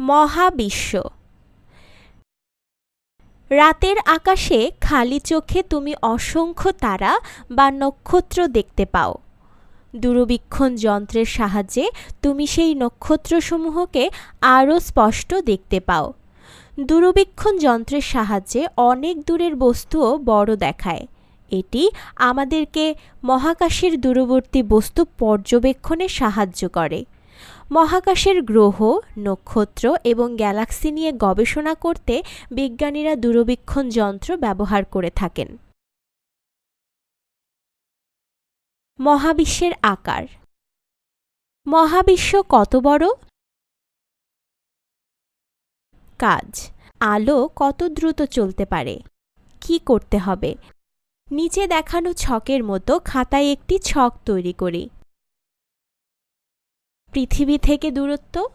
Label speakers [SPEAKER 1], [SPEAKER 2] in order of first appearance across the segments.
[SPEAKER 1] মহাবিশ্ব। রাতের আকাশে খালি চোখে তুমি অসংখ্য তারা বা নক্ষত্র দেখতে পাও। দূরবীক্ষণ যন্ত্রের সাহায্যে তুমি সেই নক্ষত্রসমূহকে আরও স্পষ্ট দেখতে পাও। দূরবীক্ষণ যন্ত্রের সাহায্যে অনেক দূরের বস্তুও বড় দেখায়। এটি আমাদেরকে মহাকাশের দূরবর্তী বস্তু পর্যবেক্ষণে সাহায্য করে। মহাকাশের গ্রহ, নক্ষত্র এবং গ্যালাক্সি নিয়ে গবেষণা করতে বিজ্ঞানীরা দূরবীক্ষণ যন্ত্র ব্যবহার করে থাকেন। মহাবিশ্বের আকার। মহাবিশ্ব কত বড়? কাজ। আলো কত দ্রুত চলতে পারে? কি করতে হবে? নিচে দেখানো ছকের মতো খাতায় একটি ছক তৈরি করি। পৃথিবী থেকে দূরত্ব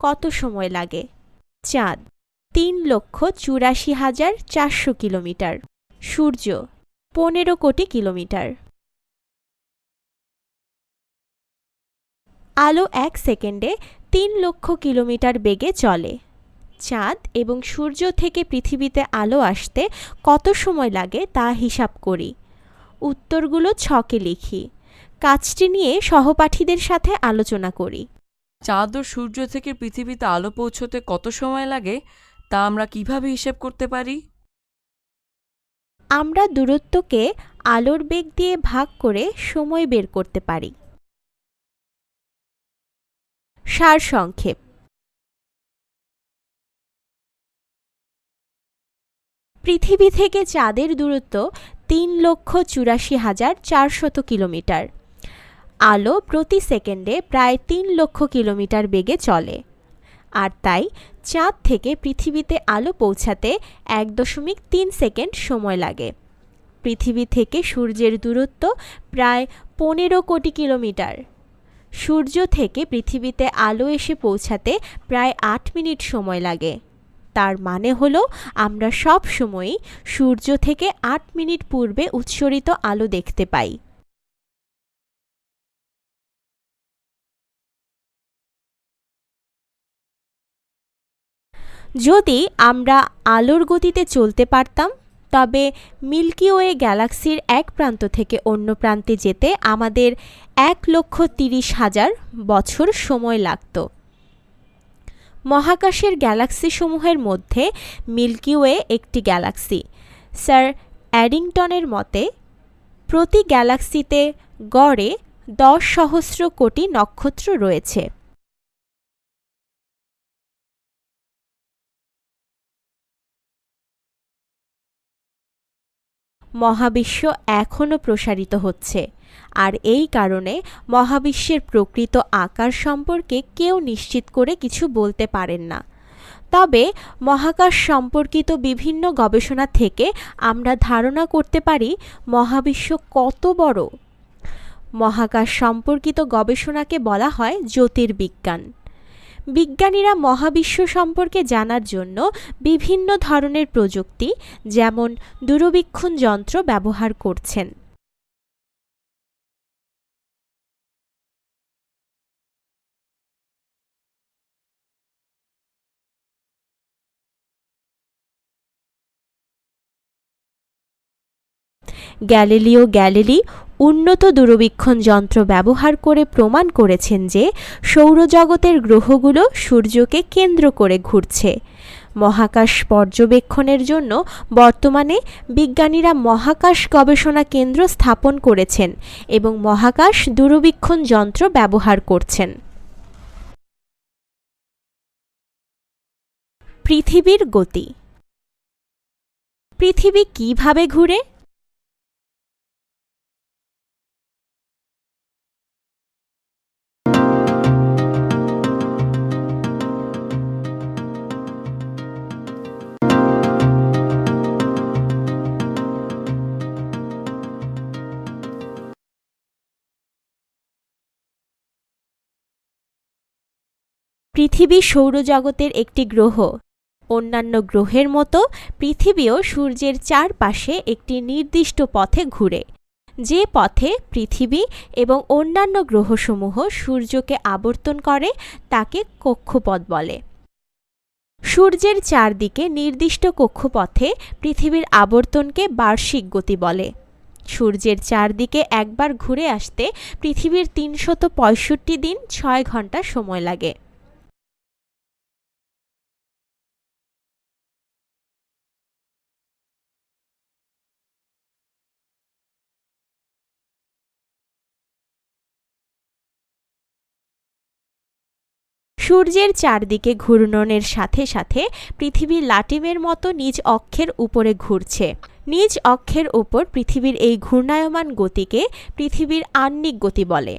[SPEAKER 1] কত সময় লাগে? চাঁদ, তিন লক্ষ চুরাশি হাজার চারশো কিলোমিটার। সূর্য, পনেরো কোটি কিলোমিটার। আলো এক সেকেন্ডে তিন লক্ষ কিলোমিটার বেগে চলে। চাঁদ এবং সূর্য থেকে পৃথিবীতে আলো আসতে কত সময় লাগে তা হিসাব করি। উত্তরগুলো ছকে লিখি। কাজটি নিয়ে সহপাঠীদের সাথে আলোচনা করি।
[SPEAKER 2] চাঁদ ও সূর্য থেকে পৃথিবীতে আলো পৌঁছতে কত সময় লাগে তা আমরা কীভাবে হিসেব করতে পারি?
[SPEAKER 1] আমরা দূরত্বকে আলোর বেগ দিয়ে ভাগ করে সময় বের করতে পারি। সারসংক্ষেপ পৃথিবী থেকে চাঁদের দূরত্ব তিন লক্ষ চুরাশি হাজার চারশত কিলোমিটার। আলো প্রতি সেকেন্ডে প্রায় তিন লক্ষ কিলোমিটার বেগে চলে। আর তাই চাঁদ থেকে পৃথিবীতে আলো পৌঁছাতে এক দশমিক তিন সেকেন্ড সময় লাগে। পৃথিবী থেকে সূর্যের দূরত্ব প্রায় পনেরো কোটি কিলোমিটার। সূর্য থেকে পৃথিবীতে আলো এসে পৌঁছাতে প্রায় আট মিনিট সময় লাগে। তার মানে হলো আমরা সব সময়ই সূর্য থেকে আট মিনিট পূর্বে উৎসরিত আলো দেখতে পাই। যদি আমরা আলোর গতিতে চলতে পারতাম, তবে মিল্কি ওয়ে গ্যালাক্সির এক প্রান্ত থেকে অন্য প্রান্তে যেতে আমাদের এক লক্ষ তিরিশ হাজার বছর সময় লাগত। মহাকাশের গ্যালাক্সিসমূহের মধ্যে মিল্কি ওয়ে একটি গ্যালাক্সি। স্যার অ্যাডিংটনের মতে, প্রতি গ্যালাক্সিতে গড়ে দশ সহস্র কোটি নক্ষত্র রয়েছে। মহাবিশ্ব এখনও প্রসারিত হচ্ছে। আর এই কারণে মহাবিশ্বের প্রকৃত আকার সম্পর্কে কেউ নিশ্চিত করে কিছু বলতে পারেন না। তবে মহাকাশ সম্পর্কিত বিভিন্ন গবেষণা থেকে আমরা ধারণা করতে পারি মহাবিশ্ব কত বড়। মহাকাশ সম্পর্কিত গবেষণাকে বলা হয় জ্যোতির্বিজ্ঞান। বিজ্ঞানীরা মহাবিশ্ব সম্পর্কে জানার জন্য বিভিন্ন ধরনের প্রযুক্তি, যেমন দূরবীক্ষণ যন্ত্র ব্যবহার করছেন। গ্যালিলিও গ্যালিলি উন্নত দূরবীক্ষণ যন্ত্র ব্যবহার করে প্রমাণ করেছেন যে সৌরজগতের গ্রহগুলো সূর্যকে কেন্দ্র করে ঘুরছে। মহাকাশ পর্যবেক্ষণের জন্য বর্তমানে বিজ্ঞানীরা মহাকাশ গবেষণা কেন্দ্র স্থাপন করেছেন এবং মহাকাশ দূরবীক্ষণ যন্ত্র ব্যবহার করছেন। পৃথিবীর গতি। পৃথিবী কীভাবে ঘুরে? পৃথিবী সৌরজগতের একটি গ্রহ। অন্যান্য গ্রহের মতো পৃথিবীও সূর্যের চারপাশে একটি নির্দিষ্ট পথে ঘুরে। যে পথে পৃথিবী এবং অন্যান্য গ্রহসমূহ সূর্যকে আবর্তন করে, তাকে কক্ষপথ বলে। সূর্যের চারদিকে নির্দিষ্ট কক্ষপথে পৃথিবীর আবর্তনকে বার্ষিক গতি বলে। সূর্যের চারদিকে একবার ঘুরে আসতে পৃথিবীর তিনশত দিন ছয় ঘণ্টা সময় লাগে। সূর্যের চারদিকে ঘূর্ণনের সাথে সাথে পৃথিবী লাটিমের মতো নিজ অক্ষের উপরে ঘুরছে। নিজ অক্ষের উপর পৃথিবীর এই ঘূর্ণায়মান গতিকে পৃথিবীর আহ্নিক গতি বলে।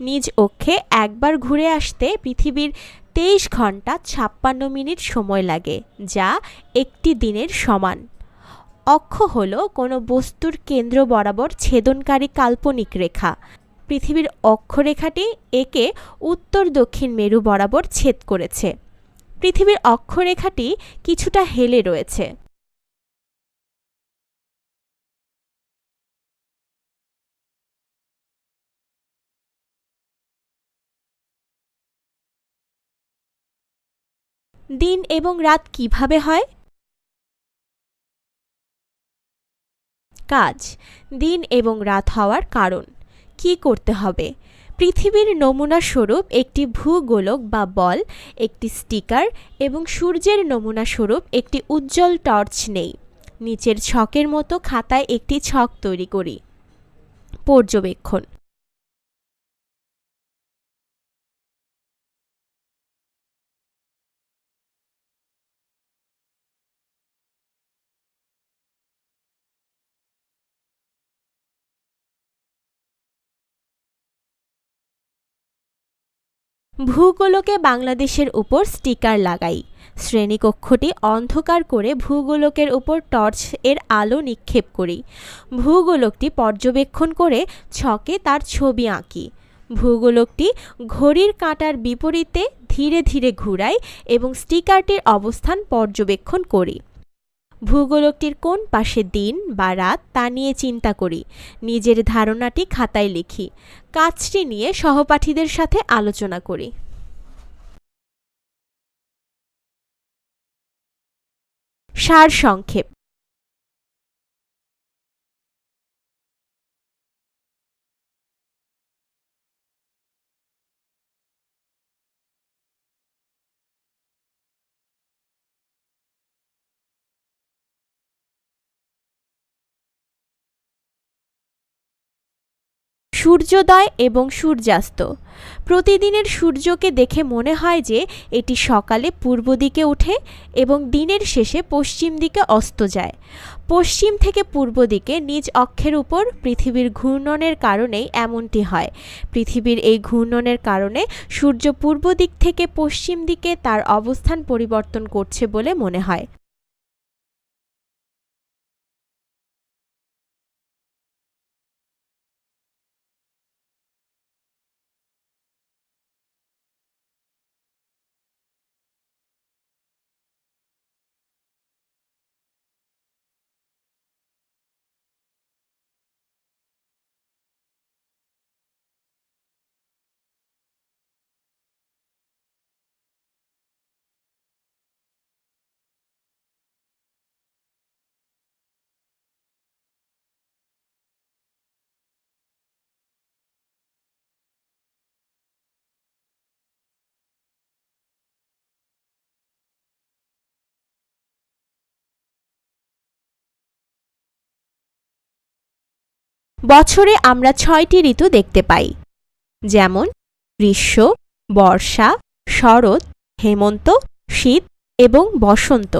[SPEAKER 1] নিজ অক্ষে একবার ঘুরে আসতে পৃথিবীর তেইশ ঘণ্টা ছাপ্পান্ন মিনিট সময় লাগে, যা একটি দিনের সমান। অক্ষ হল কোনো বস্তুর কেন্দ্র বরাবর ছেদনকারী কাল্পনিক রেখা। পৃথিবীর অক্ষরেখাটি একে উত্তর দক্ষিণ মেরু বরাবর ছেদ করেছে। পৃথিবীর অক্ষরেখাটি কিছুটা হেলে রয়েছে। দিন এবং রাত কীভাবে হয়? কাজ। দিন এবং রাত হওয়ার কারণ। কি করতে হবে? পৃথিবীর নমুনা স্বরূপ একটি ভূগোলক বা বল, একটি স্টিকার এবং সূর্যের নমুনা স্বরূপ একটি উজ্জ্বল টর্চ নেই। নিচের ছকের মতো খাতায় একটি ছক তৈরি করি। পর্যবেক্ষণ। ভূগোলকে বাংলাদেশের উপর স্টিকার লাগাই। শ্রেণীকক্ষটি অন্ধকার করে ভূগোলকের উপর টর্চ এর আলো নিক্ষেপ করি। ভূগোলকটি পর্যবেক্ষণ করে ছকে তার ছবি আঁকি। ভূগোলকটি ঘড়ির কাঁটার বিপরীতে ধীরে ধীরে ঘুরাই এবং স্টিকারটির অবস্থান পর্যবেক্ষণ করি। ভূগোলকটির কোন পাশে দিন বা রাত তা নিয়ে চিন্তা করি, নিজের ধারণাটি খাতায় লিখি, কাজটি নিয়ে সহপাঠীদের সাথে আলোচনা করি। সার সংক্ষেপ সূর্যোদয় এবং সূর্যাস্ত। প্রতিদিনের সূর্যকে দেখে মনে হয় যে এটি সকালে পূর্ব দিকে ওঠে এবং দিনের শেষে পশ্চিম দিকে অস্ত যায়। পশ্চিম থেকে পূর্ব দিকে নিজ অক্ষের উপর পৃথিবীর ঘূর্ণনের কারণেই এমনটি হয়। পৃথিবীর এই ঘূর্ণনের কারণে সূর্য পূর্ব দিক থেকে পশ্চিম দিকে তার অবস্থান পরিবর্তন করছে বলে মনে হয়। বছরে আমরা ছয়টি ঋতু দেখতে পাই। যেমন, গ্রীষ্ম, বর্ষা, শরৎ, হেমন্ত, শীত এবং বসন্ত।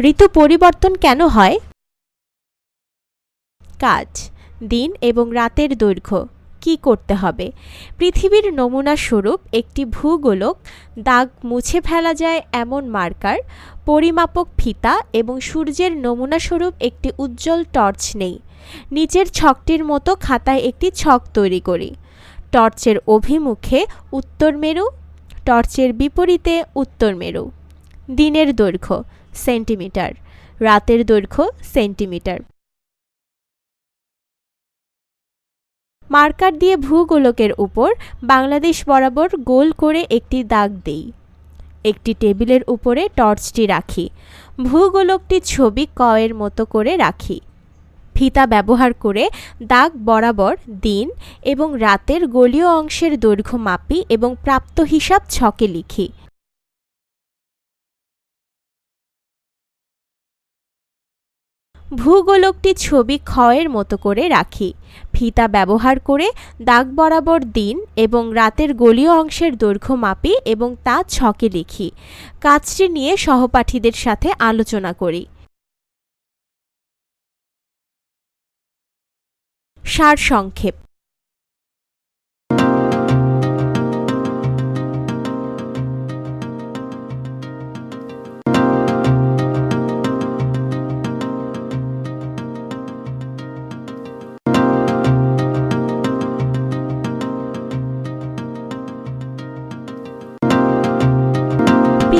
[SPEAKER 1] ঋতু পরিবর্তন কেন হয়? কাজ, দিন এবং রাতের দৈর্ঘ্য, কি করতে হবে? পৃথিবীর নমুনা স্বরূপ একটি ভূগোলক, দাগ মুছে ফেলা যায় এমন মার্কার, পরিমাপক ফিতা এবং সূর্যের নমুনা স্বরূপ একটি উজ্জ্বল টর্চ নেই। নিচের ছকটির মতো খাতায় একটি ছক তৈরি করি। টর্চের অভিমুখে উত্তর মেরু, টর্চের বিপরীতে উত্তর মেরু। দিনের দৈর্ঘ্য, সেন্টিমিটার। রাতের দৈর্ঘ্য, সেন্টিমিটার। মার্কার দিয়ে ভূগোলকের উপর বাংলাদেশ বরাবর গোল করে একটি দাগ দেই। একটি টেবিলের উপরে টর্চটি রাখি। ভূগোলকটির ছবি কয়ের মতো করে রাখি। ফিতা ব্যবহার করে দাগ বরাবর দিন এবং রাতের গলীয় অংশের দৈর্ঘ্য মাপি এবং প্রাপ্ত হিসাব ছকে লিখি। ভূগোলকটি ছবি ক্ষয়ের মতো করে রাখি। ফিতা ব্যবহার করে দাগ বরাবর দিন এবং রাতের গলীয় অংশের দৈর্ঘ্য মাপি এবং তা ছকে লিখি। কাজটি নিয়ে সহপাঠীদের সাথে আলোচনা করি। সারসংক্ষেপ।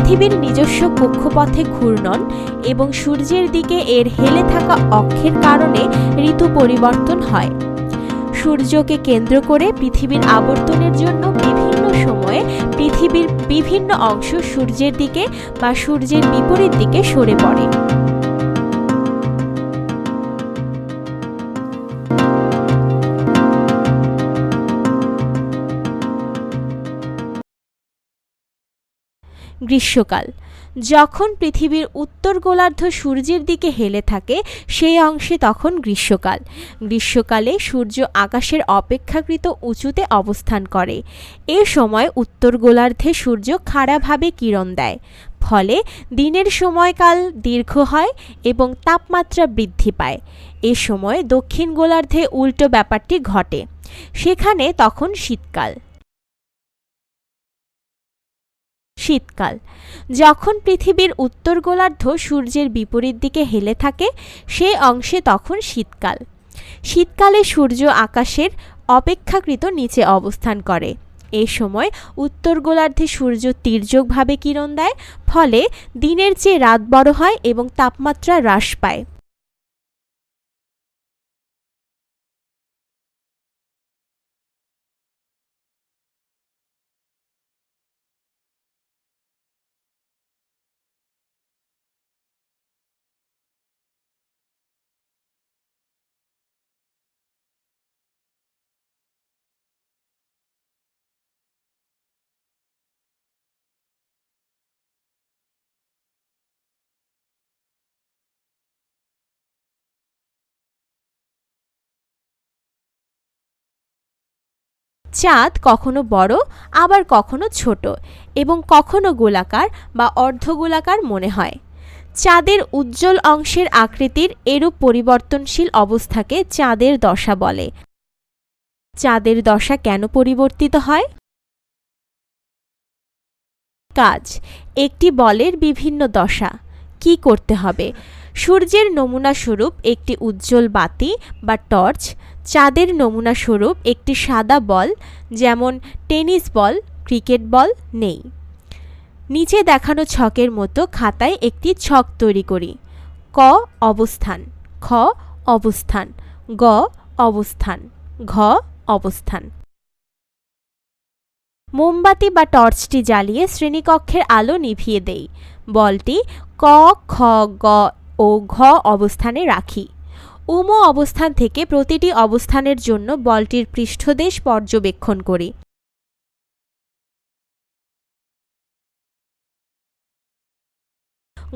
[SPEAKER 1] পৃথিবীর নিজস্ব কক্ষপথে ঘূর্ণন এবং সূর্যের দিকে এর হেলে থাকা অক্ষের কারণে ঋতু পরিবর্তন হয়। সূর্যকে কেন্দ্র করে পৃথিবীর আবর্তনের জন্য বিভিন্ন সময়ে পৃথিবীর বিভিন্ন অংশ সূর্যের দিকে বা সূর্যের বিপরীত দিকে সরে পড়ে। গ্রীষ্মকাল। যখন পৃথিবীর উত্তর গোলার্ধ সূর্যের দিকে হেলে থাকে, সেই অংশে তখন গ্রীষ্মকাল। গ্রীষ্মকালে সূর্য আকাশের অপেক্ষাকৃত উঁচুতে অবস্থান করে। এ সময় উত্তর গোলার্ধে সূর্য খাড়াভাবে কিরণ দেয়। ফলে দিনের সময়কাল দীর্ঘ হয় এবং তাপমাত্রা বৃদ্ধি পায়। এ সময় দক্ষিণ গোলার্ধে উল্টো ব্যাপারটি ঘটে। সেখানে তখন শীতকাল। শীতকাল। যখন পৃথিবীর উত্তর গোলার্ধ সূর্যের বিপরীত দিকে হেলে থাকে, সে অংশে তখন শীতকাল। শীতকালে সূর্য আকাশের অপেক্ষাকৃত নিচে অবস্থান করে। এ সময় উত্তর গোলার্ধে সূর্য তির্যকভাবে কিরণ দেয়, ফলে দিনের চেয়ে রাত বড় হয় এবং তাপমাত্রা হ্রাস পায়। চাঁদ কখনো বড়, আবার কখনো ছোট এবং কখনো গোলাকার বা অর্ধগোলাকার মনে হয়। চাঁদের উজ্জ্বল অংশের আকৃতির এরূপ পরিবর্তনশীল অবস্থাকে চাঁদের দশা বলে। চাঁদের দশা কেন পরিবর্তিত হয়? কাজ, একটি বলের বিভিন্ন দশা। কি করতে হবে? সূর্যের নমুনা স্বরূপ একটি উজ্জ্বল বাতি বা টর্চ, চাঁদের নমুনা স্বরূপ একটি সাদা বল, যেমন টেনিস বল, ক্রিকেট বল নেই। নিচে দেখানো ছকের মতো খাতায় একটি ছক তৈরি করি। ক অবস্থান, খ অবস্থান, গ অবস্থান, ঘ অবস্থান। মোমবাতি বা টর্চটি জ্বালিয়ে শ্রেণীকক্ষের আলো নিভিয়ে দেই। বলটি ক, খ, গ ও ঘ অবস্থানে রাখি। উম অবস্থান থেকে প্রতিটি অবস্থানের জন্য বলটির পৃষ্ঠদেশ পর্যবেক্ষণ করি।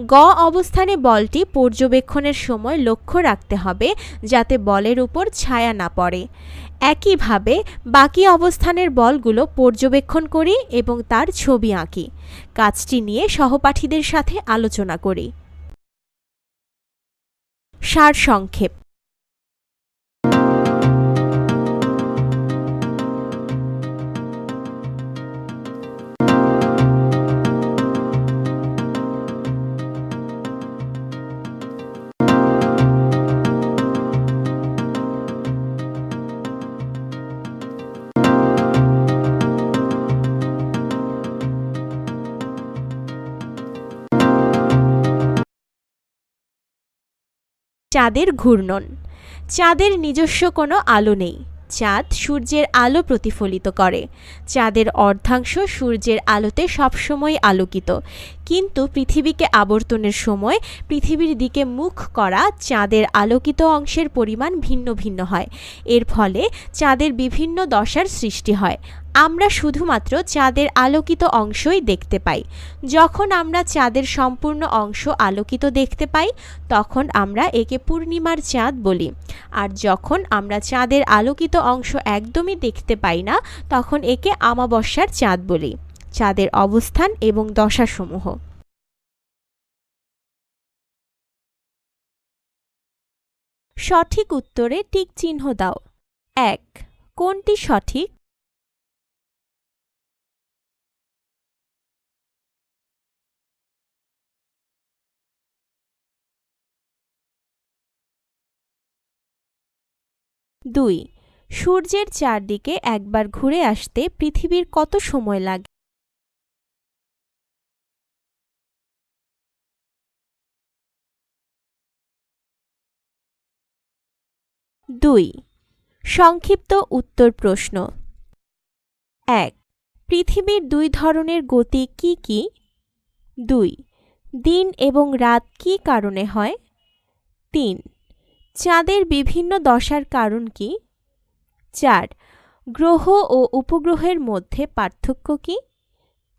[SPEAKER 1] গ অবস্থানে বলটি পর্যবেক্ষণের সময় লক্ষ্য রাখতে হবে যাতে বলের উপর ছায়া না পড়ে। একইভাবে বাকি অবস্থানের বলগুলো পর্যবেক্ষণ করি এবং তার ছবি আঁকি। কাজটি নিয়ে সহপাঠীদের সাথে আলোচনা করি। সারসংক্ষেপ। চাঁদের ঘূর্ণন। চাঁদের নিজস্ব কোনো আলো নেই। চাঁদ সূর্যের আলো প্রতিফলিত করে। চাঁদের অর্ধাংশ সূর্যের আলোতে সবসময় আলোকিত। কিন্তু পৃথিবীকে আবর্তনের সময় পৃথিবীর দিকে মুখ করা চাঁদের আলোকিত অংশের পরিমাণ ভিন্ন ভিন্ন হয়। এর ফলে চাঁদের বিভিন্ন দশার সৃষ্টি হয়। আমরা শুধুমাত্র চাঁদের আলোকিত অংশই দেখতে পাই। যখন আমরা চাঁদের সম্পূর্ণ অংশ আলোকিত দেখতে পাই, তখন আমরা একে পূর্ণিমার চাঁদ বলি। আর যখন আমরা চাঁদের আলোকিত অংশ একদমই দেখতে পাই না, তখন একে আমাবস্যার চাঁদ বলি। চাঁদের অবস্থান এবং দশাসমূহ। সঠিক উত্তরে টিক চিহ্ন দাও। এক, কোনটি সঠিক? দুই, সূর্যের চারদিকে একবার ঘুরে আসতে পৃথিবীর কত সময় লাগে? দুই, সংক্ষিপ্ত উত্তর প্রশ্ন। এক, পৃথিবীর দুই ধরনের গতি কি কি? দুই, দিন এবং রাত কী কারণে হয়? তিন চাঁদের বিভিন্ন দশার কারণ কি? চার, গ্রহ ও উপগ্রহের মধ্যে পার্থক্য কি?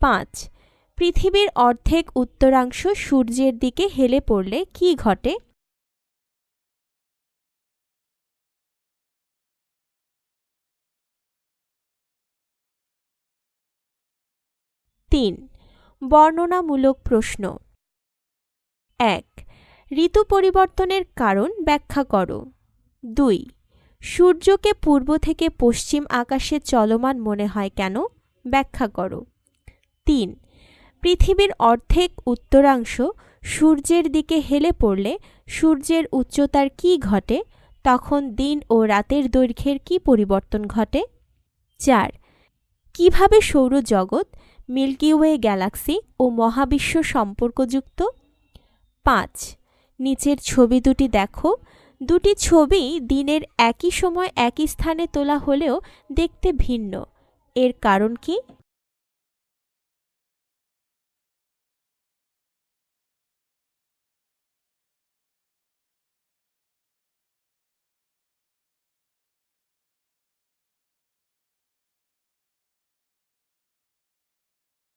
[SPEAKER 1] পাঁচ, পৃথিবীর অর্ধেক উত্তরাংশ সূর্যের দিকে হেলে পড়লে কি ঘটে? তিন, বর্ণনামূলক প্রশ্ন। এক ঋতু পরিবর্তনের কারণ ব্যাখ্যা করো। দুই, সূর্যকে পূর্ব থেকে পশ্চিম আকাশে চলমান মনে হয় কেন? ব্যাখ্যা করো। তিন, পৃথিবীর অর্ধেক উত্তরাংশ সূর্যের দিকে হেলে পড়লে সূর্যের উচ্চতার কি ঘটে? তখন দিন ও রাতের দৈর্ঘ্যের কি পরিবর্তন ঘটে? চার, কীভাবে সৌরজগৎ, মিল্কি ওয়ে গ্যালাক্সি ও মহাবিশ্ব সম্পর্কযুক্ত? পাঁচ নিচের ছবি দুটি দেখো। দুটি ছবি দিনের একই সময় একই স্থানে তোলা হলেও দেখতে ভিন্ন। এর কারণ কি?